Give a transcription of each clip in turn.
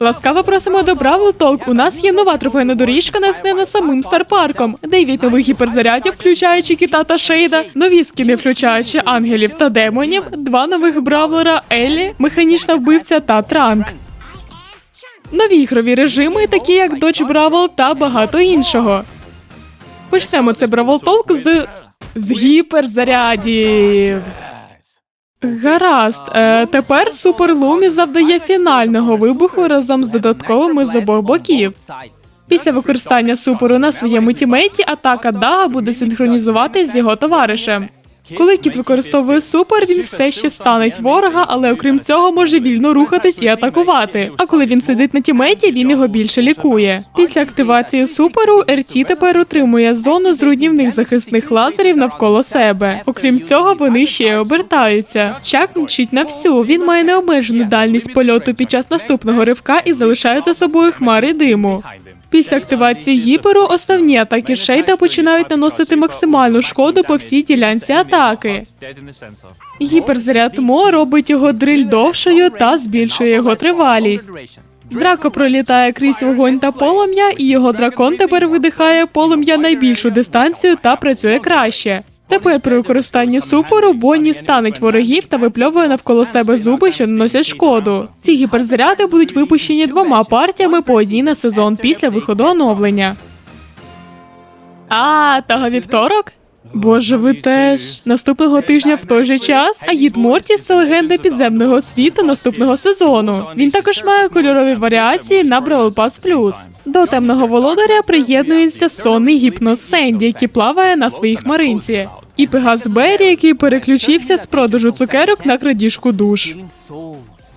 Ласкаво просимо до Бравл Толк. У нас є нова трофейна доріжка, натхнена самим Старпарком. Дев'ять нових гіперзарядів, включаючи кіта та Шейда, нові скіни, включаючи ангелів та демонів, два нових бравлера Елі, механічна вбивця та Транк. Нові ігрові режими, такі як Dodge Бравл та багато іншого. Почнемо це Бравл Толк з. з гіперзарядів. Гаразд, е, тепер Супер Лумі завдає фінального вибуху разом з додатковими з обох боків. Після використання суперу на своєму тімейті атака Дага буде синхронізуватись з його товаришем. Коли кіт використовує супер, він все ще станеть ворога, але окрім цього може вільно рухатись і атакувати. А коли він сидить на тімейті, він його більше лікує. Після активації суперу РТ тепер отримує зону з руйнівних захисних лазерів навколо себе. Окрім цього, вони ще й обертаються. Чак мчить на всю. Він має необмежену дальність польоту під час наступного ривка і залишає за собою хмари диму. Після активації гіперу основні атаки Шейда починають наносити максимальну шкоду по всій ділянці атаки. Гіперзаряд Мо робить його дриль довшою та збільшує його тривалість. Драко пролітає крізь вогонь та полум'я, і його дракон тепер видихає полум'я найбільшу дистанцію та працює краще. Тепер при використанні супору Бонні станеть ворогів та випльовує навколо себе зуби, що наносять шкоду. Ці гіперзаряди будуть випущені двома партіями по одній на сезон після виходу оновлення. А, того вівторок? Боже, ви теж наступного тижня в той же час. А Гід Мортіс це легенда підземного світу наступного сезону. Він також має кольорові варіації на Brawl Pass Plus. До темного володаря приєднується сонний гіпноз Сенді, який плаває на своїй хмаринці. І Пегас Беррі, який переключився з продажу цукерок на крадіжку душ.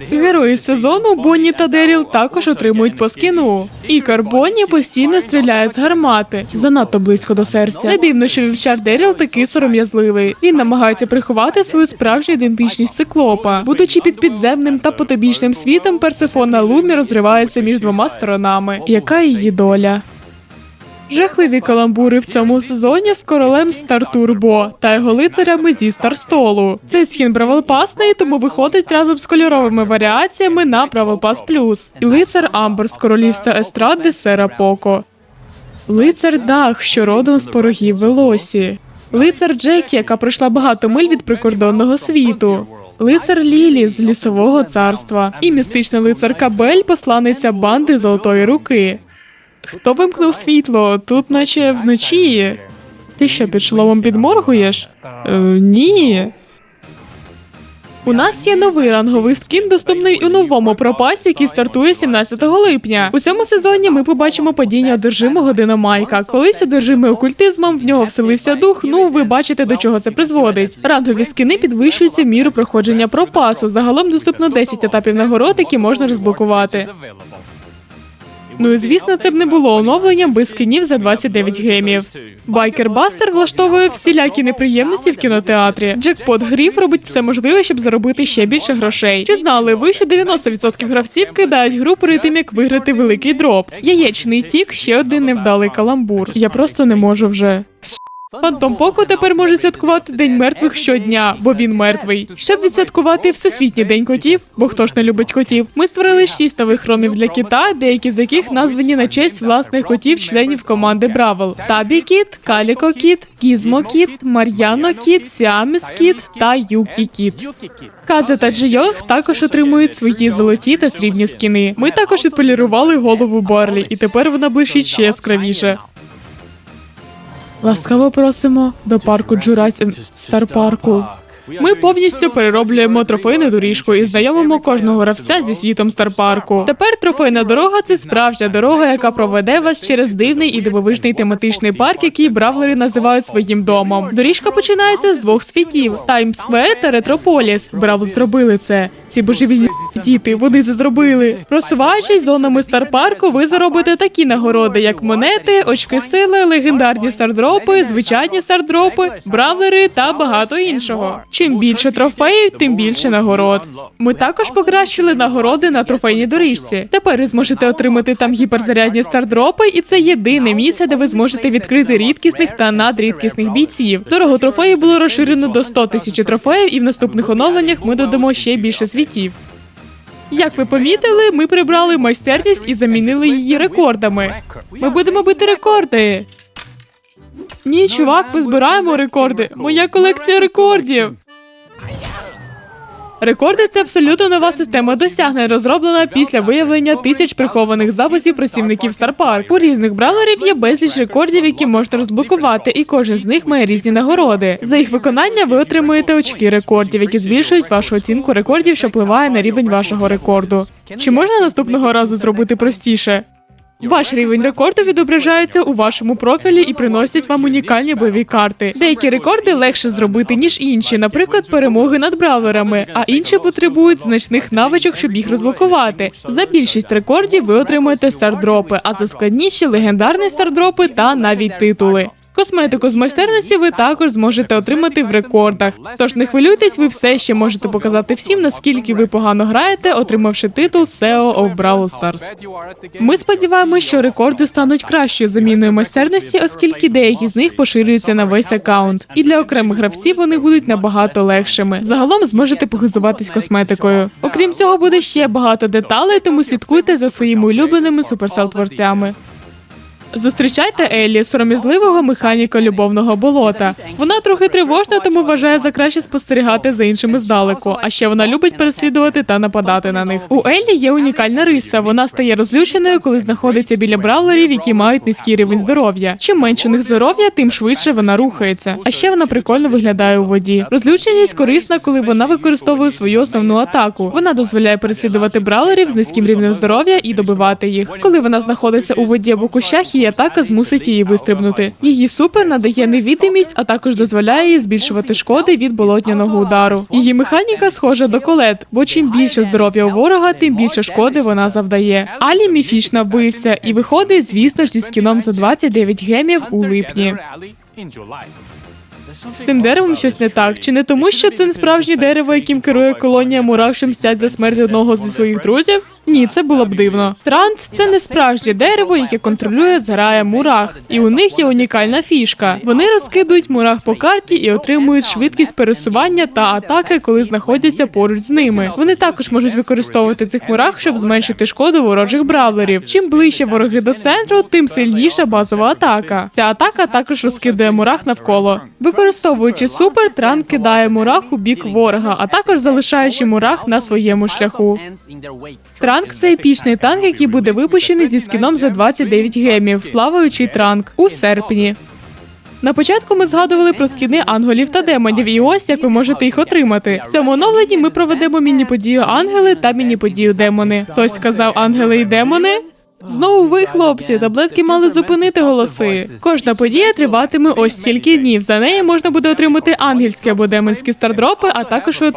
Герої сезону Бонні та Деріл також отримують по скіну. І Карбонні постійно стріляє з гармати занадто близько до серця. Не дивно, що вівчар Деріл такий сором'язливий. Він намагається приховати свою справжню ідентичність циклопа. Будучи під підземним та потобічним світом, Персифона Лумі розривається між двома сторонами. Яка її доля? Жахливі каламбури в цьому сезоні з королем Стартурбо та його лицарями зі Старстолу. Цей скін правилпасний, тому виходить разом з кольоровими варіаціями на Правилпас Плюс. І лицар Амбер з королівства Естради Сера Поко. Лицар Дах, що родом з порогів Велосі. Лицар Джекі, яка пройшла багато миль від прикордонного світу. Лицар Лілі з лісового царства. І містична лицарка Бель, посланиця банди Золотої руки. Хто вимкнув світло? Тут наче вночі. Ти що, під шоломом підморгуєш? Е, ні. У нас є новий ранговий скін, доступний у новому пропасі, який стартує 17 липня. У цьому сезоні ми побачимо падіння одержимого динамайка. Колись одержимий окультизмом в нього вселився дух. Ну ви бачите, до чого це призводить. Рангові скіни підвищуються міру проходження пропасу. Загалом доступно 10 етапів нагород, які можна розблокувати. Ну і звісно, це б не було оновленням без скинів за 29 гемів. Байкер Бастер влаштовує всілякі неприємності в кінотеатрі. Джекпот грів робить все можливе, щоб заробити ще більше грошей. Чи знали ви, що 90% гравців кидають гру перед тим, як виграти великий дроп? Яєчний тік ще один невдалий каламбур. Я просто не можу вже. Фантом Поко тепер може святкувати День мертвих щодня, бо він мертвий. Щоб відсвяткувати Всесвітній день котів, бо хто ж не любить котів. Ми створили шість нових ромів для кіта, деякі з яких названі на честь власних котів, членів команди Бравл: Табі Кіт, Каліко Кіт, Гізмо Кіт, Мар'яно Кіт, Сіаміс Кіт та Юкі Кіт. Каза та Джийонг також отримують свої золоті та срібні скіни. Ми також відполірували голову Барлі, і тепер вона блищить ще яскравіше. Ласкаво просимо до парку Джурасі Стар парку. Ми повністю перероблюємо трофейну доріжку і знайомимо кожного гравця зі світом Старпарку. Тепер трофейна дорога це справжня дорога, яка проведе вас через дивний і дивовижний тематичний парк, який бравлери називають своїм домом. Доріжка починається з двох світів: Таймсквер та Ретрополіс. Бравл зробили це. Ці божевільні діти, вони це зробили. Просуваючись зонами Старпарку, ви заробите такі нагороди, як монети, очки сили, легендарні стардропи, звичайні стардропи, бравлери та багато іншого. Чим більше трофеїв, тим більше нагород. Ми також покращили нагороди на трофейній доріжці. Тепер ви зможете отримати там гіперзарядні стардропи, і це єдине місце, де ви зможете відкрити рідкісних та надрідкісних бійців. Дорого трофеїв було розширено до 100 тисяч трофеїв, і в наступних оновленнях ми додамо ще більше світів. Як ви помітили, ми прибрали майстерність і замінили її рекордами. Ми будемо бити рекорди. Ні, чувак, ми збираємо рекорди. Моя колекція рекордів. Рекорди це абсолютно нова система досягнень, розроблена після виявлення тисяч прихованих записів працівників Старпарк. У різних браулерів є безліч рекордів, які можна розблокувати, і кожен з них має різні нагороди. За їх виконання ви отримуєте очки рекордів, які збільшують вашу оцінку рекордів, що впливає на рівень вашого рекорду. Чи можна наступного разу зробити простіше? Ваш рівень рекорду відображається у вашому профілі і приносять вам унікальні бойові карти. Деякі рекорди легше зробити ніж інші, наприклад, перемоги над бравлерами, а інші потребують значних навичок, щоб їх розблокувати. За більшість рекордів ви отримуєте стардропи, а за складніші легендарні стардропи та навіть титули. Косметику з майстерності ви також зможете отримати в рекордах. Тож не хвилюйтесь, ви все ще можете показати всім, наскільки ви погано граєте, отримавши титул SEO of Brawl Stars. Ми сподіваємось, що рекорди стануть кращою заміною майстерності, оскільки деякі з них поширюються на весь аккаунт. І для окремих гравців вони будуть набагато легшими. Загалом зможете похизуватись косметикою. Окрім цього, буде ще багато деталей, тому слідкуйте за своїми улюбленими суперсел творцями. Зустрічайте Еллі, сором'язливого механіка любовного болота. Вона трохи тривожна, тому вважає за краще спостерігати за іншими здалеку. А ще вона любить переслідувати та нападати на них. У Еллі є унікальна риса. Вона стає розлюченою, коли знаходиться біля бравлерів, які мають низький рівень здоров'я. Чим менше них здоров'я, тим швидше вона рухається. А ще вона прикольно виглядає у воді. Розлюченість корисна, коли вона використовує свою основну атаку. Вона дозволяє переслідувати бравлерів з низьким рівнем здоров'я і добивати їх. Коли вона знаходиться у воді або кущах, її атака змусить її вистрибнути. Її супер надає невідомість, а також дозволяє їй збільшувати шкоди від болотняного удару. Її механіка схожа до колет, бо чим більше здоров'я у ворога, тим більше шкоди вона завдає. Алі міфічна вбивця і виходить, звісно ж, зі скіном за 29 гемів у липні. З цим деревом щось не так. Чи не тому, що це не справжнє дерево, яким керує колонія мурах, що мстять за смерть одного зі своїх друзів? Ні, це було б дивно. Транс це не справжнє дерево, яке контролює зграя мурах, і у них є унікальна фішка. Вони розкидують мурах по карті і отримують швидкість пересування та атаки, коли знаходяться поруч з ними. Вони також можуть використовувати цих мурах, щоб зменшити шкоду ворожих бравлерів. Чим ближче вороги до центру, тим сильніша базова атака. Ця атака також розкидує мурах навколо. Використовуючи супер, тран кидає мурах у бік ворога, а також залишаючи мурах на своєму шляху. Транк це епічний танк, який буде випущений зі скіном за 29 гемів, плаваючий транк у серпні. На початку ми згадували про скіни ангелів та демонів, і ось як ви можете їх отримати. В цьому оновленні ми проведемо міні-подію ангели та міні-подію демони. Хтось сказав ангели і демони. Знову ви, хлопці, таблетки мали зупинити голоси. Кожна подія триватиме ось стільки днів. За неї можна буде отримати ангельські або демонські стардропи, а також ви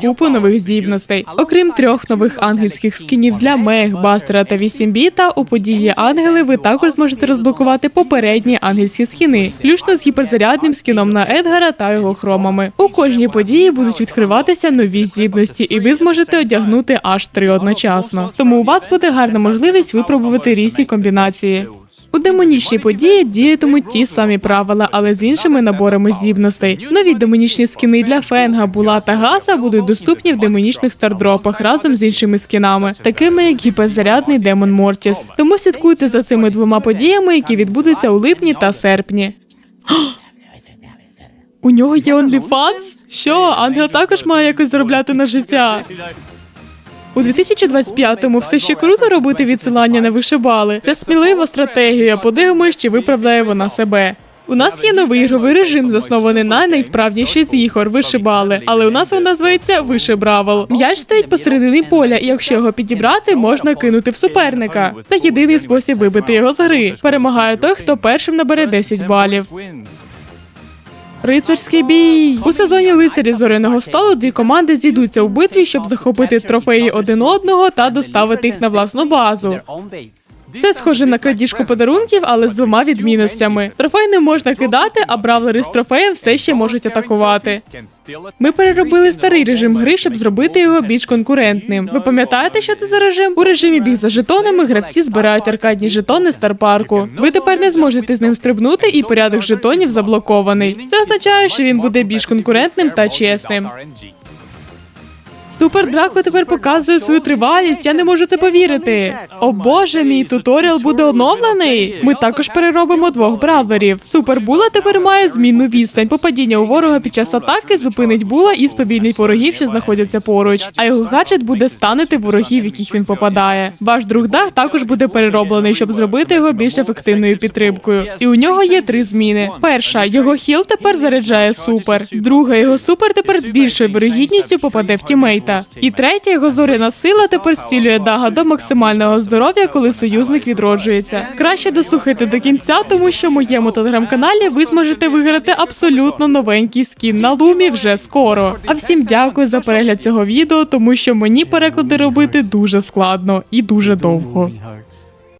купу нових здібностей. Окрім трьох нових ангельських скінів для Мег, Бастера та 8 біта, у події ангели ви також зможете розблокувати попередні ангельські скіни, включно з гіперзарядним скіном на Едгара та його хромами. У кожній події будуть відкриватися нові здібності, і ви зможете одягнути аж три одночасно. Тому у вас буде гарна можливість випробувати різні комбінації. У демонічній події діятимуть ті самі правила, але з іншими наборами здібностей. Нові демонічні скіни для Фенга, Була та Гаса будуть доступні в демонічних стардропах разом з іншими скінами, такими як гіперзарядний демон Мортіс. Тому слідкуйте за цими двома подіями, які відбудуться у липні та серпні. У нього є OnlyFans? Що? Ангел також має якось заробляти на життя. У 2025-му все ще круто робити відсилання на вишибали. Це смілива стратегія. Подивимось, чи виправдає вона себе. У нас є новий ігровий режим, заснований на найвправнішій з ігор вишибали, але у нас він називається вишибравел. М'яч стоїть посередині поля, і якщо його підібрати, можна кинути в суперника. Це єдиний спосіб вибити його з гри. Перемагає той, хто першим набере 10 балів. Рицарський бій у сезоні лицарі зоряного столу дві команди зійдуться у битві, щоб захопити трофеї один одного та доставити їх на власну базу. Це схоже на крадіжку подарунків, але з двома відмінностями. Трофей не можна кидати, а бравлери з трофеєм все ще можуть атакувати. Ми переробили старий режим гри, щоб зробити його більш конкурентним. Ви пам'ятаєте, що це за режим? У режимі біг за жетонами гравці збирають аркадні жетони Старпарку. Ви тепер не зможете з ним стрибнути, і порядок жетонів заблокований. Це означає, що він буде більш конкурентним та чесним. Супер Драко тепер показує свою тривалість. Я не можу це повірити. О боже, мій туторіал буде оновлений. Ми також переробимо двох бравлерів. Супер Була тепер має змінну відстань. Попадіння у ворога під час атаки зупинить була і сповільнить ворогів, що знаходяться поруч. А його гаджет буде станити ворогів, яких він попадає. Ваш друг Даг також буде перероблений, щоб зробити його більш ефективною підтримкою. І у нього є три зміни. Перша його хіл тепер заряджає супер. Друга його супер тепер з більшою вирогідністю попаде в тімейта. І третя його зоряна сила тепер зцілює Дага до максимального здоров'я, коли союзник відроджується. Краще дослухайте до кінця, тому що в моєму телеграм-каналі ви зможете виграти абсолютно новенький скін на лумі вже скоро. А всім дякую за перегляд цього відео, тому що мені переклади робити дуже складно і дуже довго.